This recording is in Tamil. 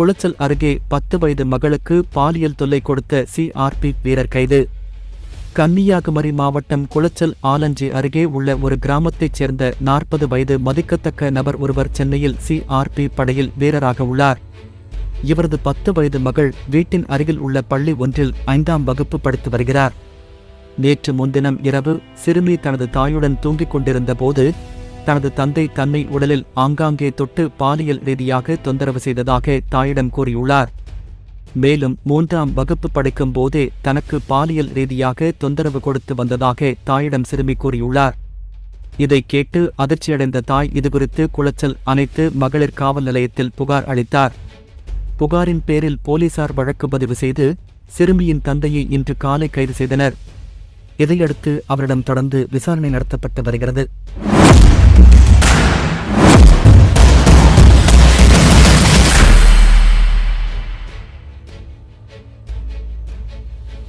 குளச்சல் அருகே பத்து வயது மகளுக்கு பாலியல் தொல்லை கொடுத்த சிஆர்பி வீரர் கைது. கன்னியாகுமரி மாவட்டம் குளச்சல் ஆலஞ்சி அருகே உள்ள ஒரு கிராமத்தைச் சேர்ந்த நாற்பது வயது மதிக்கத்தக்க நபர் ஒருவர் சென்னையில் சிஆர்பி படையில் வீரராக உள்ளார். இவரது பத்து வயது மகள் வீட்டின் அருகில் உள்ள பள்ளி ஒன்றில் ஐந்தாம் வகுப்பு படித்து வருகிறார். நேற்று முன்தினம் இரவு சிறுமி தனது தாயுடன் தூங்கிக் கொண்டிருந்த போது தனது தந்தை தன்னை உடலில் ஆங்காங்கே தொட்டு பாலியல் ரீதியாக தொந்தரவு செய்ததாக தாயிடம் கூறியுள்ளார். மேலும் மூன்றாம் வகுப்பு படிக்கும் போதே தனக்கு பாலியல் ரீதியாக தொந்தரவு கொடுத்து வந்ததாக தாயிடம் சிறுமி கூறியுள்ளார். இதை கேட்டு அதிர்ச்சியடைந்த தாய் இதுகுறித்து குளச்சல் அனைத்து மகளிர் காவல் நிலையத்தில் புகார் அளித்தார். புகாரின் பேரில் போலீசார் வழக்கு பதிவு செய்து சிறுமியின் தந்தையை இன்று காலை கைது செய்தனர். இதையடுத்து அவரிடம் தொடர்ந்து விசாரணை நடத்தப்பட்டு வருகிறது. Thank you.